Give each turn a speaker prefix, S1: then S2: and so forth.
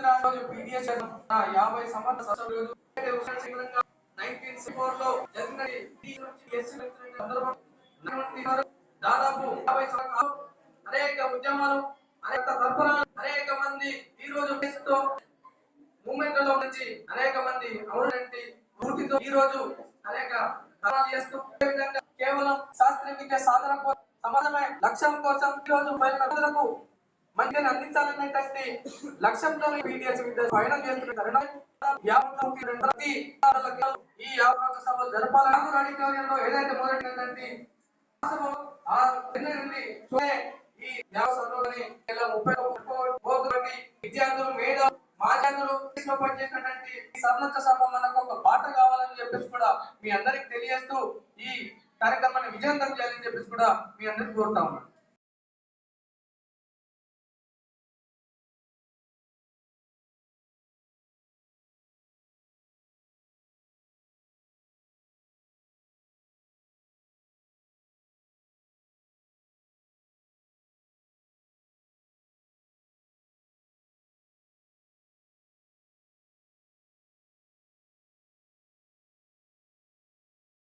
S1: రోజు పీడిఎస్ యాభై సంవత్సరాలు దాదాపు యాభై సంవత్సరాలు అనేక ఉద్యమాలు అనేక తరఫున అనేక మంది ఈ రోజు మూమెంట్లో నుంచి అనేక మంది అవునంటి పూర్తితో ఈ రోజు అనేక చేస్తూ విధంగా కేవలం శాస్త్రీయ విద్య సాధన కోసం సమాజమే లక్ష్యం కోసం ఈ రోజు మహిళల ప్రజలకు మంచిని అందించాలనేటువంటి లక్ష్యంతో పీడిఎస్ విద్య పయనం చేస్తున్న ఈ సభలు జరపాలని ఆడిటోరియంలో ఏదైతే మొదలైనటువంటి ఆ నుండి ఈ ముప్పై పోతున్నటువంటి విద్యార్థులు మేధ మాధ్యములు పనిచేసినటువంటి ఈ సన్నత సభ మనకు ఒక బాట కావాలని చెప్పేసి కూడా మీ అందరికి తెలియజేస్తూ ఈ కార్యక్రమాన్ని విజయవంతం చేయాలని చెప్పేసి కూడా మీ అందరికి కోరుతా ఉన్నాను.